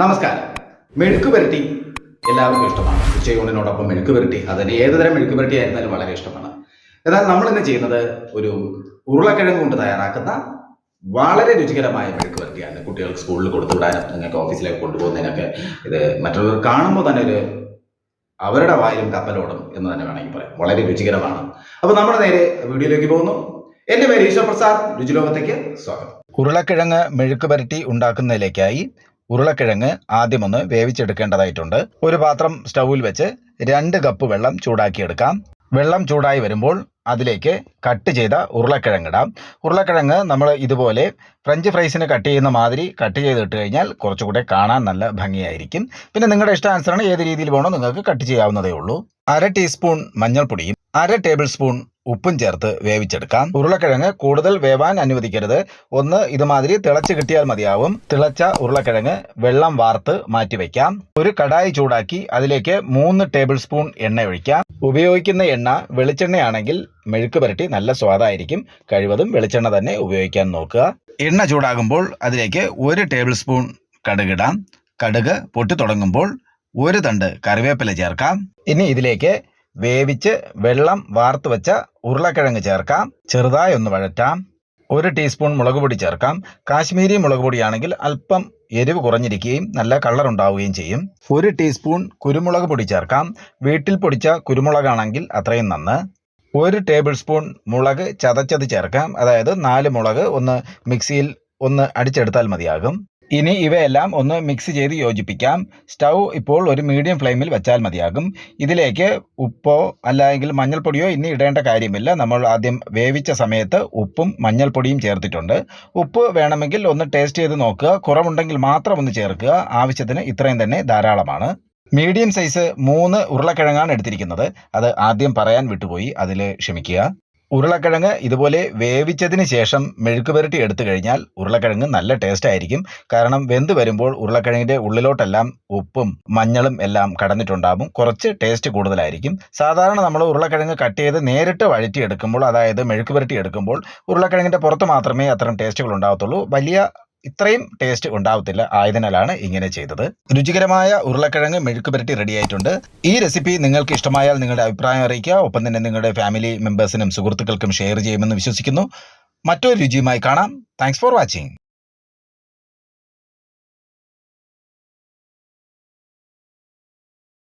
നമസ്കാരം. മെഴുക്ക് പുരട്ടി എല്ലാവർക്കും ഇഷ്ടമാണ്. ഉച്ചയൂണിനോടൊപ്പം മെഴുക്ക് പുരട്ടി. അതിന് ഏതുതരം മെഴുക്ക് പുരട്ടി ആയിരുന്നാലും വളരെ ഇഷ്ടമാണ്. എന്നാൽ നമ്മൾ ഇന്ന് ചെയ്യുന്നത് ഒരു ഉരുളക്കിഴങ്ങ് കൊണ്ട് തയ്യാറാക്കുന്ന വളരെ രുചികരമായ മെഴുക്ക് പുരട്ടിയാണ്. കുട്ടികൾക്ക് സ്കൂളിൽ കൊടുത്തുവിടാനും നിങ്ങൾക്ക് ഓഫീസിലേക്ക് കൊണ്ടുപോകുന്നതിനൊക്കെ ഇത് മറ്റുള്ളവർ കാണുമ്പോൾ തന്നെ ഒരു അവരുടെ വായിലും കപ്പലോടും എന്ന് തന്നെ വേണമെങ്കിൽ പറയാം. വളരെ രുചികരമാണ്. അപ്പോൾ നമ്മൾ നേരെ വീഡിയോയിലേക്ക് പോകുന്നു. എന്റെ പേര് ഈശ്വർ പ്രസാദ്. രുചിലോകത്തേക്ക് സ്വാഗതം. ഉരുളക്കിഴങ്ങ് മെഴുക്ക് പുരട്ടി ഉണ്ടാക്കുന്നതിലേക്കായി ഉരുളക്കിഴങ്ങ് ആദ്യമൊന്ന് വേവിച്ചെടുക്കേണ്ടതായിട്ടുണ്ട്. ഒരു പാത്രം സ്റ്റൗവിൽ വെച്ച് രണ്ട് കപ്പ് വെള്ളം ചൂടാക്കിയെടുക്കാം. വെള്ളം ചൂടായി വരുമ്പോൾ അതിലേക്ക് കട്ട് ചെയ്ത ഉരുളക്കിഴങ്ങ് ഇടാം. ഉരുളക്കിഴങ്ങ് നമ്മൾ ഇതുപോലെ ഫ്രഞ്ച് ഫ്രൈസിന് കട്ട് ചെയ്യുന്ന മാതിരി കട്ട് ചെയ്തിട്ട് കഴിഞ്ഞാൽ കുറച്ചുകൂടെ കാണാൻ നല്ല ഭംഗിയായിരിക്കും. പിന്നെ നിങ്ങളുടെ ഇഷ്ടാനുസരണം ഏത് രീതിയിൽ വേണോ നിങ്ങൾക്ക് കട്ട് ചെയ്യാവുന്നതേ ഉള്ളൂ. അര ടീസ്പൂൺ മഞ്ഞൾപ്പൊടിയും അര ടേബിൾ സ്പൂൺ ഉപ്പും ചേർത്ത് വേവിച്ചെടുക്കാം. ഉരുളക്കിഴങ്ങ് കൂടുതൽ വേവാൻ അനുവദിക്കരുത്. ഒന്ന് ഇതുമാതിരി തിളച്ച് കിട്ടിയാൽ മതിയാവും. തിളച്ച ഉരുളക്കിഴങ്ങ് വെള്ളം വാർത്ത് മാറ്റിവെക്കാം ഒരു കടായി ചൂടാക്കി അതിലേക്ക് മൂന്ന് ടേബിൾ സ്പൂൺ എണ്ണ ഒഴിക്കാം. ഉപയോഗിക്കുന്ന എണ്ണ വെളിച്ചെണ്ണയാണെങ്കിൽ മെഴുക്ക് പുരട്ടി നല്ല സ്വാദായിരിക്കും. കഴിവതും വെളിച്ചെണ്ണ തന്നെ ഉപയോഗിക്കാൻ നോക്കുക. എണ്ണ ചൂടാകുമ്പോൾ അതിലേക്ക് ഒരു ടേബിൾ സ്പൂൺ കടുകിടാം. കടുക് പൊട്ടി തുടങ്ങുമ്പോൾ ഒരു തണ്ട് കറിവേപ്പില ചേർക്കാം. ഇനി ഇതിലേക്ക് വേവിച്ച് വെള്ളം വാർത്ത് വെച്ച ഉരുളക്കിഴങ്ങ് ചേർക്കാം. ചെറുതായി ഒന്ന് വഴറ്റാം. ഒരു ടീസ്പൂൺ മുളക് പൊടി ചേർക്കാം. കാശ്മീരി മുളക് പൊടിയാണെങ്കിൽ അല്പം എരിവ് കുറഞ്ഞിരിക്കുകയും നല്ല കളർ ഉണ്ടാവുകയും ചെയ്യും. ഒരു ടീസ്പൂൺ കുരുമുളക് പൊടി ചേർക്കാം. വീട്ടിൽ പൊടിച്ച കുരുമുളകാണെങ്കിൽ അത്രയും നന്ന്. ഒരു ടേബിൾ സ്പൂൺ മുളക് ചതച്ചത് ചേർക്കാം. അതായത് നാല് മുളക് ഒന്ന് മിക്സിയിൽ ഒന്ന് അടിച്ചെടുത്താൽ മതിയാകും. ഇനി ഇവയെല്ലാം ഒന്ന് മിക്സ് ചെയ്ത് യോജിപ്പിക്കാം. സ്റ്റൗ ഇപ്പോൾ ഒരു മീഡിയം ഫ്ലെയിമിൽ വെച്ചാൽ മതിയാകും. ഇതിലേക്ക് ഉപ്പോ അല്ലെങ്കിൽ മഞ്ഞൾപ്പൊടിയോ ഇനി ഇടേണ്ട കാര്യമില്ല. നമ്മൾ ആദ്യം വേവിച്ച സമയത്ത് ഉപ്പും മഞ്ഞൾപ്പൊടിയും ചേർത്തിട്ടുണ്ട്. ഉപ്പ് വേണമെങ്കിൽ ഒന്ന് ടേസ്റ്റ് ചെയ്ത് നോക്കുക. കുറവുണ്ടെങ്കിൽ മാത്രം ഒന്ന് ചേർക്കുക. ആവശ്യത്തിന് ഇത്രയും തന്നെ ധാരാളമാണ്. മീഡിയം സൈസ് മൂന്ന് ഉരുളക്കിഴങ്ങാണ് എടുത്തിരിക്കുന്നത്. അത് ആദ്യം പറയാൻ വിട്ടുപോയി. അതിൽ ക്ഷമിക്കുക. ഉരുളക്കിഴങ്ങ് ഇതുപോലെ വേവിച്ചതിന് ശേഷം മെഴുക്ക് പുരട്ടി എടുത്തു കഴിഞ്ഞാൽ ഉരുളക്കിഴങ്ങ് നല്ല ടേസ്റ്റ് ആയിരിക്കും. കാരണം വെന്ത് വരുമ്പോൾ ഉരുളക്കിഴങ്ങിന്റെ ഉള്ളിലോട്ടെല്ലാം ഉപ്പും മഞ്ഞളും എല്ലാം കടന്നിട്ടുണ്ടാകും. കുറച്ച് ടേസ്റ്റ് കൂടുതലായിരിക്കും. സാധാരണ നമ്മൾ ഉരുളക്കിഴങ്ങ് കട്ട് ചെയ്ത് നേരിട്ട് വഴറ്റി എടുക്കുമ്പോൾ അതായത് മെഴുക്ക് പുരട്ടി എടുക്കുമ്പോൾ ഉരുളക്കിഴങ്ങിന്റെ പുറത്ത് മാത്രമേ അത്തരം ടേസ്റ്റുകൾ ഉണ്ടാകത്തുള്ളൂ. വലിയ ഇത്രയും ടേസ്റ്റ് ഉണ്ടാവത്തില്ല. ആയതിനാലാണ് ഇങ്ങനെ ചെയ്തത്. രുചികരമായ ഉരുളക്കിഴങ്ങ് മെഴുക്ക് പുരട്ടി റെഡി ആയിട്ടുണ്ട്. ഈ റെസിപ്പി നിങ്ങൾക്ക് ഇഷ്ടമായാൽ നിങ്ങളുടെ അഭിപ്രായം അറിയിക്കുക. ഒപ്പം തന്നെ നിങ്ങളുടെ ഫാമിലി മെമ്പേഴ്സിനും സുഹൃത്തുക്കൾക്കും ഷെയർ ചെയ്യുമെന്ന് വിശ്വസിക്കുന്നു. മറ്റൊരു രുചിയുമായി കാണാം. Thanks for watching